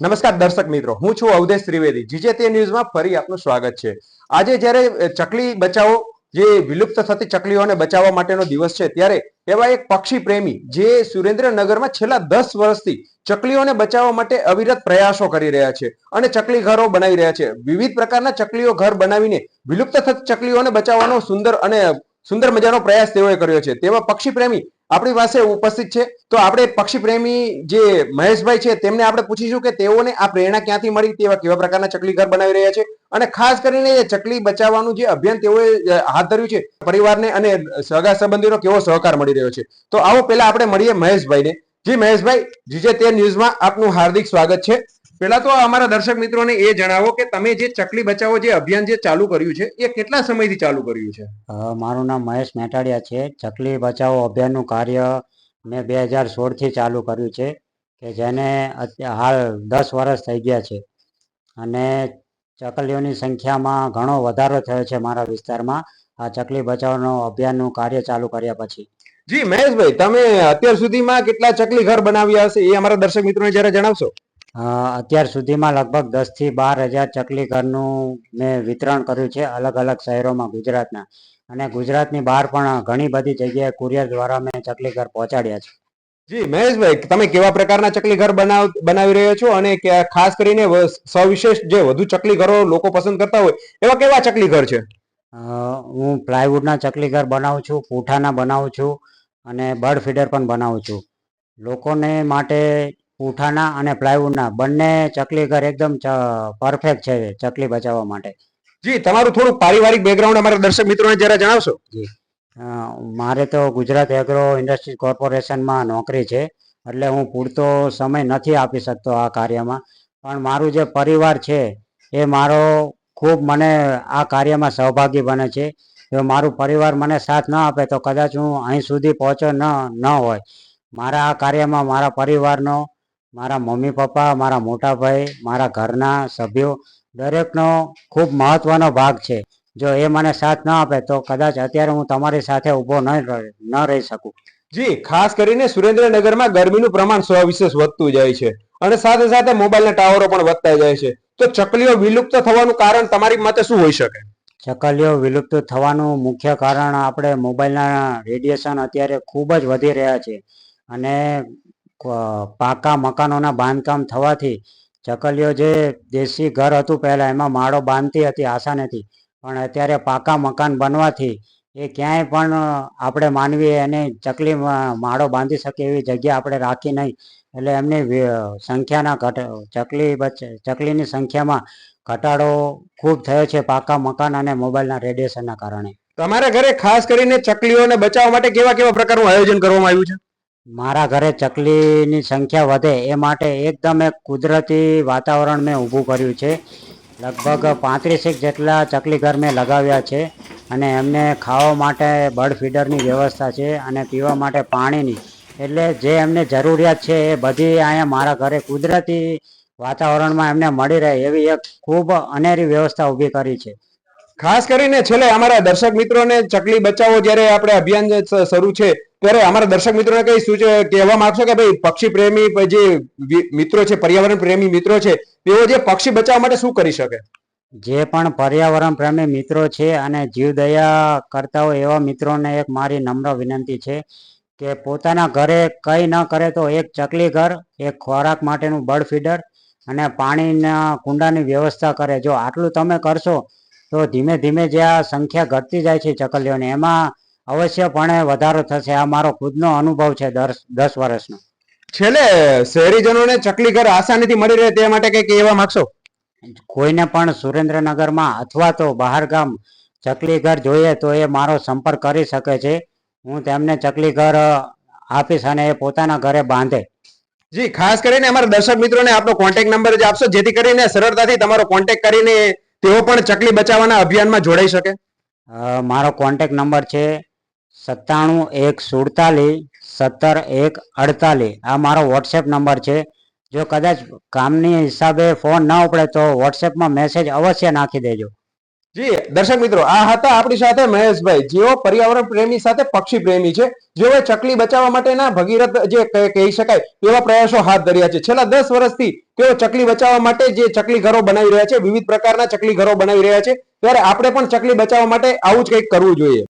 નમસ્કાર દર્શક મિત્રો, હું છું અવધેશ ત્રિવેદી. જીજે તે ન્યૂઝમાં ફરી આપનું સ્વાગત છે. આજે જ્યારે ચકલી બચાવો, જે વિલુપ્ત થતી ચકલીઓને બચાવવા માટેનો દિવસ છે, ત્યારે એવા એક પક્ષી પ્રેમી, જે સુરેન્દ્રનગરમાં છેલ્લા દસ વર્ષથી ચકલીઓને બચાવવા માટે અવિરત પ્રયાસો કરી રહ્યા છે અને ચકલી ઘરો બનાવી રહ્યા છે. વિવિધ પ્રકારના ચકલીઓ ઘર બનાવીને વિલુપ્ત થતી ચકલીઓને બચાવવાનો સુંદર અને સુંદર મજાનો પ્રયાસ તેઓએ કર્યો છે. તેવા પક્ષી પ્રેમી આપણી પાસે ઉપસ્થિત છે. તો આપણે પક્ષી પ્રેમી જે મહેશભાઈ છે, તેમને આપણે પૂછીશું કે તેઓને આ પ્રેરણા ક્યાંથી મળી, તેવા કેવા પ્રકારના ચકલી ઘર બનાવી રહ્યા છે અને ખાસ કરીને એ ચકલી બચાવવાનું જે અભિયાન તેઓએ હાથ ધર્યું છે, પરિવારને અને સગા સંબંધીનો કેવો સહકાર મળી રહ્યો છે. તો આવો પહેલા આપણે મળીએ મહેશભાઈને. જી મહેશભાઈ, જીજે તે ન્યૂઝમાં આપનું હાર્દિક સ્વાગત છે. પહેલા તો અમારા દર્શક મિત્રોને એ જણાવો કે તમે જે ચકલી બચાવો જે અભિયાન જે ચાલુ કર્યું છે એ કેટલા સમયથી ચાલુ કર્યું છે? મારું નામ મહેશ મેટાડિયા છે. ચકલી બચાવો અભિયાનનું કાર્ય મેં બે હજાર સોળથી ચાલુ કર્યું છે કે જેને હાલ દસ વર્ષ થઈ ગયા છે. અને ચકલીઓની સંખ્યામાં ઘણો વધારો થયો છે મારા વિસ્તારમાં આ ચકલી બચાવનો અભિયાનનું કાર્ય ચાલુ કર્યા પછી. જી મહેશભાઈ તમે અત્યાર સુધીમાં કેટલા ચકલી ઘર બનાવ્યા હશે એ અમારા દર્શક મિત્રોને જરા જણાવશો? અત્યાર સુધીમાં લગભગ દસથી બાર હજાર ચકલી ઘરનું મેં વિતરણ કર્યું છે અલગ અલગ શહેરોમાં ગુજરાતના. અને ગુજરાતની બહાર પણ ઘણી બધી જગ્યાએ કુરિયર દ્વારા મેં ચકલી ઘર પહોંચાડ્યા છે. જી મહેશભાઈ તમે કેવા પ્રકારના ચકલી ઘર બનાવ બનાવી રહ્યા છો? અને ખાસ કરીને સવિશેષ જે વધુ ચકલી ઘરો લોકો પસંદ કરતા હોય એવા કેવા ચકલી ઘર છે? હું પ્લાયવુડના ચકલી ઘર બનાવું છું પૂઠાના બનાવું છું અને બર્ડ ફીડર પણ બનાવું છું. લોકોને માટે પૂઠાના અને પ્લાયવુડના. બંને ચકલી ઘર એકદમ પરફેક્ટ છે ચકલી બચાવવા માટે. જી તમારું થોડું પારિવારિક બેકગ્રાઉન્ડ અમારા દર્શક મિત્રોને જરા જણાવશો? જી. મારે તો ગુજરાત એગ્રો ઇન્ડસ્ટ્રીઝ કોર્પોરેશનમાં નોકરી છે એટલે હું પૂરતો સમય નથી આપી શકતો આ કાર્યમાં. પણ મારું જે પરિવાર છે એ મારો ખૂબ મને આ કાર્યમાં સહભાગી બને છે. જો મારું પરિવાર મને સાથ ન આપે તો કદાચ હું અહીં સુધી પહોંચ્યો ન ન હોય. મારા આ કાર્યમાં મારા પરિવારનો મારા મમ્મી પપ્પા મારા મોટા ભાઈ મારા ઘરના સભ્યો દરેકનો ખૂબ મહત્વનો ભાગ છે. જો એ મને સાથ ન આપે તો કદાચ અત્યારે હું તમારી સાથે ઊભો ન રહી ન રહી શકું. જી ખાસ કરીને સુરેન્દ્રનગરમાં ગરમીનું પ્રમાણ સવિશેષ વધતું જાય છે અને સાથે સાથે મોબાઈલના ટાવરો પણ વધતા જાય છે. તો ચકલીઓ વિલુપ્ત થવાનું કારણ તમારી મતે શું હોઈ શકે? ચકલીઓ વિલુપ્ત થવાનું મુખ્ય કારણ આપણે મોબાઈલના રેડિયેશન અત્યારે ખૂબ જ વધી રહ્યા છે. અને પાકા મકાનોના બાંધકામ થવાથી ચકલીઓ જે દેશી ઘર હતું પહેલાં, એમાં માળો બાંધતી હતી, આશા નથી. પણ અત્યારે પાકા મકાન બનવાથી એ ક્યાંય પણ આપણે માનવી એને ચકલી માળો બાંધી શકે એવી જગ્યા આપણે રાખી નહીં. એટલે એમની સંખ્યાના ઘટ, ચકલી ચકલીની સંખ્યામાં ઘટાડો ખૂબ થયો છે પાકા મકાન અને મોબાઈલના રેડિયેશનના કારણે. તમારા ઘરે ખાસ કરીને ચકલીઓને બચાવવા માટે કેવા કેવા પ્રકારનું આયોજન કરવામાં આવ્યું છે? મારા ઘરે ચકલીની સંખ્યા વધે એ માટે એકદમ એક કુદરતી વાતાવરણ મેં ઊભું કર્યું છે. લગભગ પાંત્રીસેક જેટલા ચકલી ઘર મેં લગાવ્યા છે અને એમને ખાવા માટે બર્ડ ફીડરની વ્યવસ્થા છે અને પીવા માટે પાણીની. એટલે જે એમને જરૂરિયાત છે એ બધી અહીંયા મારા ઘરે કુદરતી વાતાવરણમાં એમને મળી રહે એવી એક ખૂબ અનેરી વ્યવસ્થા ઊભી કરી છે. ખાસ કરીને છેલ્લે અમારા દર્શક મિત્રોને ચકલી બચાવો જ્યારે આપણે અભિયાન શરૂ છે, ત્યારે અમારા દર્શક મિત્રોને કઈ સૂચ, કહેવા માંગશો કે ભાઈ પક્ષી પ્રેમી જે મિત્રો છે, પર્યાવરણ પ્રેમી મિત્રો છે, તેઓ જે પક્ષી બચાવવા માટે શું કરી શકે? જે પણ પર્યાવરણ પ્રેમી મિત્રો છે અને જીવદયા કરતા હોય એવા મિત્રોને એક મારી નમ્ર વિનંતી છે કે પોતાના ઘરે કંઈ ન કરે તો એક ચકલી ઘર, એક ખોરાક માટેનું બર્ડ ફીડર અને પાણીના કુંડાની વ્યવસ્થા કરે. જો આટલું તમે કરશો તો ધીમે ધીમે જે આ સંખ્યા ઘટતી જાય છે ચકલીઓની એમાં અવશ્યપણે વધારો થશે. આ મારો ખુદનો અનુભવ છે દસ દસ વર્ષનો. છેલ્લે શહેરીજનોને ચકલી ઘર આસાનીથી મળી રહે તે માટે કઈ કહેવા માંગશો? કોઈને પણ સુરેન્દ્રનગરમાં અથવા તો બહાર ગામ ચકલી ઘર જોઈએ તો એ મારો સંપર્ક કરી શકે છે. હું તેમને ચકલી ઘર આપીશ અને એ પોતાના ઘરે બાંધે. જી ખાસ કરીને અમારા દર્શક મિત્રોને આપણો કોન્ટેક્ટ નંબર જ આપશો જેથી કરીને સરળતાથી તમારો કોન્ટેક્ટ કરીને તેઓ પણ ચકલી બચાવવાના અભિયાનમાં જોડાઈ શકે? મારો કોન્ટેક નંબર છે સત્તાણું એક સુડતાલીસ, સત્તર એક અડતાલીસ. આ મારો વોટ્સએપ નંબર છે. જો કદાચ કામની હિસાબે ફોન ના ઉપડે તો વોટ્સએપમાં મેસેજ અવશ્ય નાખી દેજો. જી, દર્શક મિત્રો, આ હતા આપણી સાથે મહેશભાઈ. જેઓ પર્યાવરણ પ્રેમી સાથે પક્ષી પ્રેમી છે. જેઓએ ચકલી બચાવવા માટેના ભગીરથ જે કહી શકાય, એવા પ્રયાસો હાથ ધર્યા છે. છેલ્લા દસ વર્ષથી તેઓ ચકલી બચાવવા માટે જે ચકલી ઘરો બનાવી રહ્યા છે, વિવિધ પ્રકારના ચકલી ઘરો બનાવી રહ્યા છે. ત્યારે આપણે પણ ચકલી બચાવવા માટે આવું જ કંઈક કરવું જોઈએ.